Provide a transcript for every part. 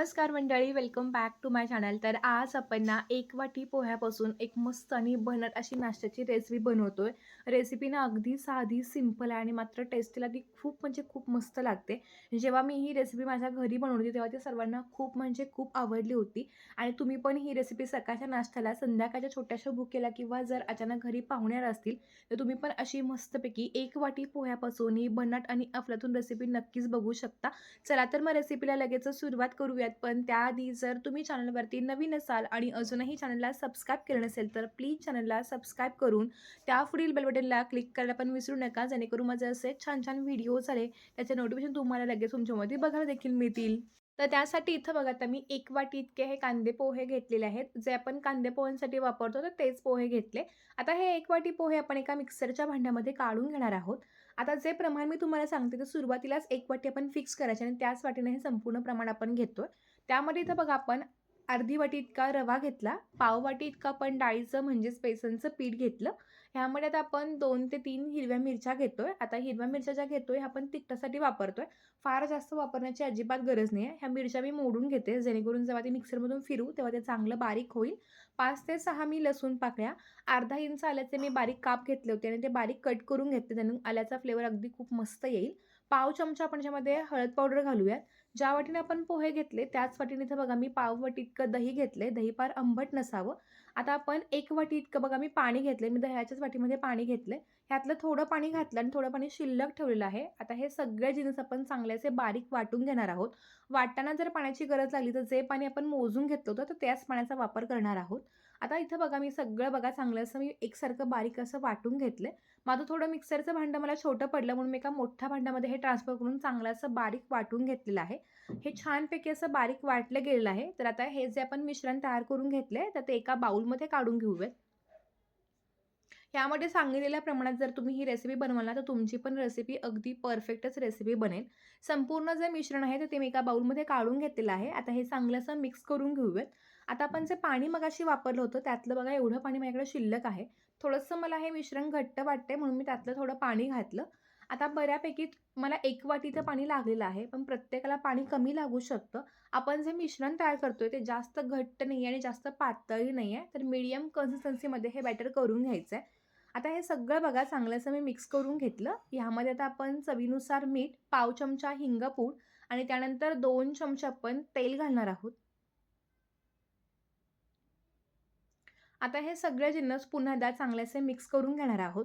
नमस्कार मंडळी welcome back to my channel तर आज आपण ना एक वाटी पोह्यापासून एक मस्त आणि बनट अशी नाश्त्याची रेसिपी बनवतो आहे रेसिपी ना अगदी साधी सिंपल आहे आणि मात्र टेस्टीला ती खूप म्हणजे खूप मस्त लागते. जेव्हा मी ही रेसिपी माझ्या घरी बनवली तेव्हा ती सर्वांना खूप म्हणजे खूप आवडली होती. आणि तुम्ही पण ही रेसिपी सकाळच्या नाश्त्याला संध्याकाळच्या छोट्याशा भुकेला किंवा जर अचानक घरी पाहुण्यार असतील तर तुम्ही पण अशी मस्तपैकी एक वाटी पोह्यापासून ही बनट आणि अफलातून रेसिपी नक्कीच बघू शकता. चला तर मग रेसिपीला लगेच सुरुवात आहेत. पण त्याआधी जर तुम्ही चॅनलवरती नवीन असाल आणि अजूनही चॅनलला सबस्क्राईब केलं नसेल तर प्लीज चॅनलला सबस्क्राईब करून त्या पुढील बेलबटनला क्लिक करायला पण विसरू नका. जेणेकरून माझे असे छान छान व्हिडिओज आले त्याचे नोटिफिकेशन तुम्हाला लगेच तुमच्यामध्ये बघायला देखील मिळतील. तर त्यासाठी इथं बघा आता मी एक वाटी इतके हे कांदे पोहे घेतलेले आहेत. जे आपण कांदे पोह्यांसाठी वापरतो तर तेच पोहे घेतले. आता हे एक वाटी पोहे आपण एका मिक्सरच्या भांड्यामध्ये काढून घेणार आहोत. आता जे प्रमाण मी तुम्हाला सांगते तर सुरुवातीलाच एक वाटी आपण फिक्स करायचे आणि त्याच वाटीने हे संपूर्ण प्रमाण आपण घेतो त्यामध्ये इथं बघा आपण अर्धी वाटी इतका रवा घेतला पाव वाटी इतका आपण डाळीचं म्हणजेच बेसनचं पीठ घेतलं. ह्यामध्ये आता आपण दोन ते तीन हिरव्या मिरच्या घेतोय. आता हिरव्या मिरच्या ज्या घेतोय ह्या आपण तिखटासाठी वापरतोय. फार जास्त वापरण्याची अजिबात गरज नाही आहे ह्या मिरच्या मी मोडून घेते जेणेकरून जेव्हा ते मिक्सरमधून फिरू तेव्हा ते चांगलं बारीक होईल. पाच ते सहा मी लसूण पाकळ्या अर्धा इंच आल्याचे मी बारीक काप घेतले होते आणि ते बारीक कट करून घेतले. त्यानं आल्याचा फ्लेवर अगदी खूप मस्त येईल. पाव चमचा आपण त्याच्यामध्ये हळद पावडर घालूयात. ज्या वाटीने आपण पोहे घेतले त्याच वाटीने इथं बघा मी पाव वाटी इतकं दही घेतले दही फार आंबट नसावं. आता आपण एक वाटी इतकं बघा मी पाणी घेतले मी दह्याच्याच वाटीमध्ये पाणी घेतले ह्यातलं थोडं पाणी घातलं आणि थोडं पाणी शिल्लक ठेवलेलं आहे. आता हे सगळे जिन्नस आपण चांगल्याचे बारीक वाटून घेणार आहोत. वाटताना जर पाण्याची गरज लागली तर जे पाणी आपण मोजून घेतलं होतं तर त्याच पाण्याचा वापर करणार आहोत. आता इथं बघा मी सगळं बघा चांगलं असं मी एकसारखं बारीक असं वाटून घेतलं माझं थोडं मिक्सरचं भांडं मला छोटं पडलं म्हणून मी एका मोठ्या भांड्यामध्ये हे ट्रान्सफर करून चांगलं असं बारीक वाटून घेतलेलं आहे. हे छानपैकी असं बारीक वाटलं गेलेलं आहे. तर आता हे जे आपण मिश्रण तयार करून घेतले तर ते एका बाउलमध्ये काढून घेऊयात. यामध्ये सांगितलेल्या प्रमाणात जर तुम्ही ही रेसिपी बनवाल तर तुमची पण रेसिपी अगदी परफेक्टच रेसिपी बनेल. संपूर्ण जे मिश्रण आहे ते मी एका बाउलमध्ये काढून घेतलेलं आहे. आता हे चांगलं असं मिक्स करून घेऊयात. आता आपण जे पाणी मगाशी वापरलं होतं त्यातलं बघा एवढं पाणी माझ्याकडे शिल्लक आहे. थोडंसं मला हे मिश्रण घट्ट वाटते म्हणून मी त्यातलं थोडं पाणी घातलं. आता बऱ्यापैकी मला एक वाटीचं पाणी लागलेलं आहे पण प्रत्येकाला पाणी कमी लागू शकतं. आपण जे मिश्रण तयार करतोय ते जास्त घट्ट नाही आहे आणि जास्त पातळही नाही आहे तर मीडियम कन्सिस्टन्सीमध्ये हे बॅटर करून घ्यायचं आहे आता हे सगळं बघा चांगलंसं मी मिक्स करून घेतलं. ह्यामध्ये आता आपण चवीनुसार मीठ पाव चमचा हिंगपूड आणि त्यानंतर दोन चमचे आपण तेल घालणार आहोत. आता हे सगळे जिन्नस पुन्हा एकदा चांगलेसे मिक्स करून घेणार आहोत.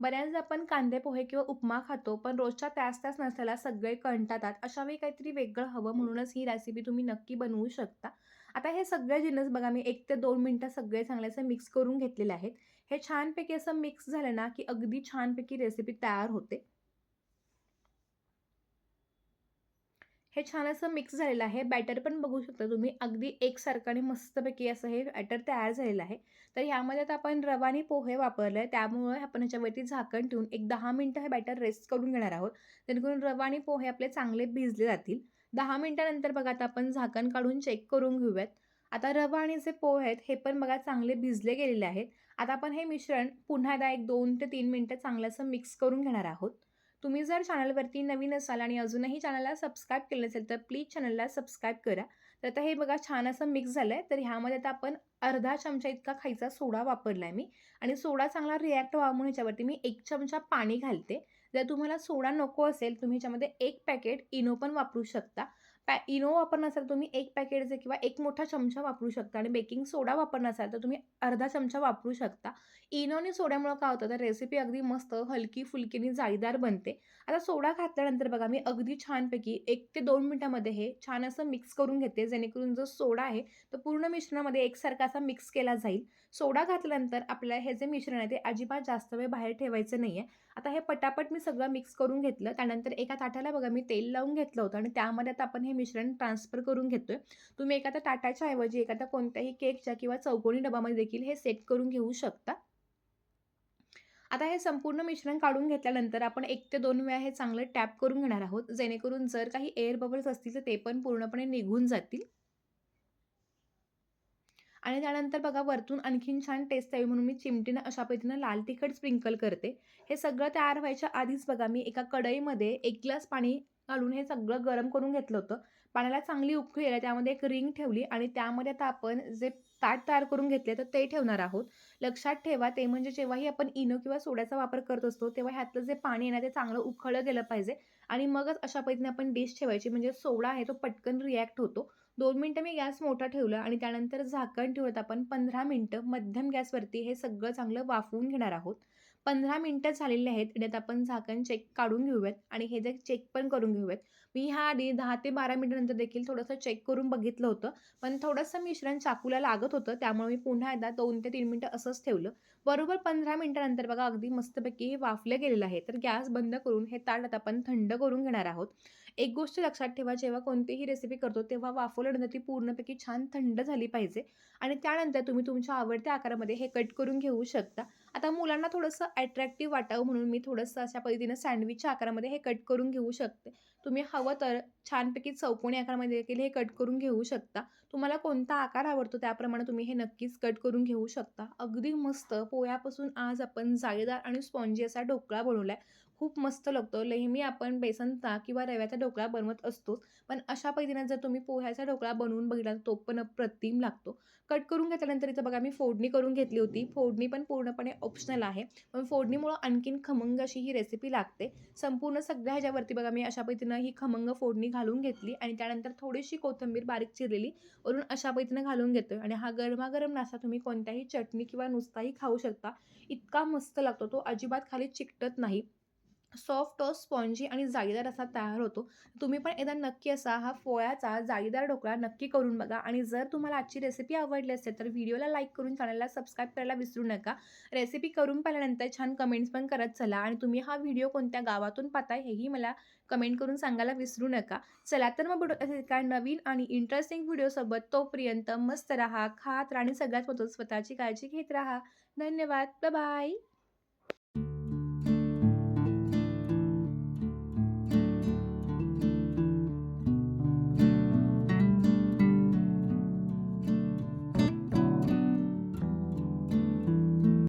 बऱ्याचदा आपण कांदे पोहे किंवा उपमा खातो पण रोजच्या त्याच त्याच नसल्याला सगळे कंटाळतात अशा वेळी काहीतरी वेगळं हवं म्हणूनच ही रेसिपी तुम्ही नक्की बनवू शकता. आता हे सगळे जिन्नस बघा मी एक ते दोन मिनटं सगळे चांगल्याचं मिक्स करून घेतलेले आहेत. हे छानपैकी असं मिक्स झालं ना की अगदी छानपैकी रेसिपी तयार होते. हे छान असं मिक्स झालेलं आहे. बॅटर पण बघू शकता तुम्ही. अगदी एकसारखं आणि मस्तपैकी असं हे बॅटर तयार झालेलं आहे. तर ह्यामध्ये आता आपण रवानी पोहे वापरले आहे त्यामुळे आपण ह्याच्यावरती झाकण ठेवून एक दहा मिनटं हे बॅटर रेस्ट करून घेणार आहोत. जेणेकरून रवानी पोहे आपले चांगले भिजले जातील. दहा मिनटानंतर बघा आता आपण झाकण काढून चेक करून घेऊयात. आता रवा आणि जे पोहे आहेत हे पण बघा चांगले भिजले गेलेले आहेत. आता आपण हे मिश्रण पुन्हा एकदा एक दोन ते तीन मिनटं चांगलं असं मिक्स करून घेणार आहोत. तुम्ही जर चॅनलवरती नवीन असाल आणि अजूनही चॅनलला सबस्क्राईब केलं नसेल तर प्लीज चॅनलला सबस्क्राईब करा. तर आता हे बघा छान असं मिक्स झालं आहे तर ह्यामध्ये आता आपण अर्धा चमचा इतका खायचा सोडा वापरला आहे मी. आणि सोडा चांगला रिॲक्ट व्हावा म्हणून ह्याच्यावरती मी एक चमचा पाणी घालते. जर तुम्हाला सोडा नको असेल तुम्ही ह्याच्यामध्ये एक पॅकेट इनो पण वापरू शकता. पॅ इनो वापरणार असाल तुम्ही एक पॅकेटचे किंवा एक मोठा चमचा वापरू शकता आणि बेकिंग सोडा वापरणार असाल तर तुम्ही अर्धा चमचा वापरू शकता. इनो आणि सोड्यामुळं काय होतं तर रेसिपी अगदी मस्त हलकी फुलकी आणि जाळीदार बनते. आता सोडा घातल्यानंतर बघा मी अगदी छानपैकी एक ते दोन मिनटामध्ये हे छान असं मिक्स करून घेते जेणेकरून जो सोडा आहे तो पूर्ण मिश्रणामध्ये एकसारखा असा मिक्स केला जाईल. सोडा घातल्यानंतर आपल्याला हे जे मिश्रण आहे ते अजिबात जास्त वेळ बाहेर ठेवायचं नाही आहे आता हे पटापट मी सगळं मिक्स करून घेतलं. त्यानंतर एका ताटाला बघा मी तेल लावून घेतलं होतं आणि त्यामध्ये आता आपण हे मिश्रण ट्रान्सफर करून घेतोय. तुम्ही एखाद्या ताटाच्या ऐवजी एखाद्या कोणत्याही केकच्या किंवा चौकोनी डबामध्ये देखील हे सेट करून घेऊ शकता. आता हे संपूर्ण मिश्रण काढून घेतल्यानंतर आपण एक ते दोन वेळा हे चांगलं टॅप करून घेणार आहोत. जेणेकरून जर काही एअर बबल्स असतील तर ते पण पूर्णपणे निघून जातील. आणि त्यानंतर बघा वरतून आणखीन छान टेस्ट यावी म्हणून मी चिमटीनं अशा पद्धतीनं लाल तिखट स्प्रिंकल करते. हे सगळं तयार व्हायच्या आधीच बघा मी एका कढईमध्ये एक ग्लास पाणी घालून हे सगळं गरम करून घेतलं होतं. पाण्याला चांगली उकळी आली त्यामध्ये एक रिंग ठेवली आणि त्यामध्ये आता आपण जे ताट तयार करून घेतले तर ते ठेवणार आहोत. लक्षात ठेवा ते म्हणजे जेव्हाही आपण इनो किंवा सोड्याचा वापर करत असतो तेव्हा ह्यातलं जे पाणी आहे ना ते चांगलं उखळलं गेलं पाहिजे. आणि मगच अशा पद्धतीने आपण डिश ठेवायची म्हणजे सोडा आहे तो पटकन रिॲक्ट होतो. दोन मिनटं मी गॅस मोठा ठेवला आणि त्यानंतर झाकण ठेवत आपण पंधरा मिनटं मध्यम गॅसवरती हे सगळं चांगलं वाफवून घेणार आहोत. पंधरा मिनटं झालेले आहेत आणि आता आपण झाकण चेक काढून घेऊयात आणि हे जे चेक पण करून घेऊयात. मी ह्या आधी दहा ते बारा मिनटानंतर देखील थोडंसं चेक करून बघितलं होतं पण थोडंसं मिश्रण चाकूला लागत होतं त्यामुळे मी पुन्हा एकदा दोन ते तीन मिनटं असंच ठेवलं. बरोबर पंधरा मिनटानंतर बघा अगदी मस्तपैकी हे वाफलं गेलेलं आहे. तर गॅस बंद करून हे ताट आता आपण थंड करून घेणार आहोत. एक गोष्ट लक्षात ठेवा जेव्हा कोणतीही रेसिपी करतो तेव्हा वाफवल्यानंतर ती पूर्णपैकी छान थंड झाली पाहिजे. आणि त्यानंतर तुम्ही तुमच्या आवडत्या आकारामध्ये हे कट करून घेऊ शकता. आता मुलांना थोडंसं अट्रॅक्टिव्ह वाटावं म्हणून मी थोडंसं अशा पद्धतीनं सँडविचच्या आकारामध्ये हे कट करून घेऊ शकते. तुम्ही हवं तर छानपैकी चौकोनी आकारामध्ये देखील हे कट करून घेऊ शकता. तुम्हाला कोणता आकार आवडतो त्याप्रमाणे तुम्ही हे नक्कीच कट करून घेऊ शकता. अगदी मस्त पोह्यापासून आज आपण जाळीदार आणि स्पॉन्जी असा ढोकळा बनवला आहे खूप मस्त लागतो. नेहमी आपण बेसनचा किंवा रव्याचा ढोकळा बनवत असतोच. पण अशा पद्धतीने जर तुम्ही पोह्याचा ढोकळा बनवून बघितला तर तो पण अप्रतिम लागतो. कट करून घेतल्यानंतर इथं बघा मी फोडणी करून घेतली होती. फोडणी पण पूर्णपणे ऑप्शनल आहे. पण फोडणीमुळं आणखीन खमंग अशी ही रेसिपी लागते. संपूर्ण सगळ्या ह्याच्यावरती बघा मी अशा पद्धतीनं ही खमंग फोडणी घालून घेतली आणि त्यानंतर थोडीशी कोथिंबीर बारीक चिरलेली वरून अशा पद्धतीनं घालून घेतो आणि हा गरमागरम नाश्ता तुम्ही कोणत्याही चटणी किंवा नुसताही खाऊ शकता. इतका मस्त लागतो. तो अजिबात खाली चिकटत नाही. सॉफ्ट स्पॉन्जी आणि जाळीदार असा तयार होतो. तुम्ही पण एकदा नक्की असा हा फोळ्याचा जाळीदार ढोकळा नक्की करून बघा. आणि जर तुम्हाला आजची रेसिपी आवडली असेल तर व्हिडिओला लाईक करून चॅनलला सबस्क्राईब करायला विसरू नका. रेसिपी करून पाहिल्यानंतर छान कमेंट्स पण करत चला आणि तुम्ही हा व्हिडिओ कोणत्या गावातून पाहताय हेही मला कमेंट करून सांगायला विसरू नका. चला तर मग भेटू काय नवीन आणि इंटरेस्टिंग व्हिडिओसोबत तोपर्यंत मस्त राहा खात राहा आणि सगळ्यात महत्त्वाचं स्वतःची काळजी घेत राहा. धन्यवाद. बाय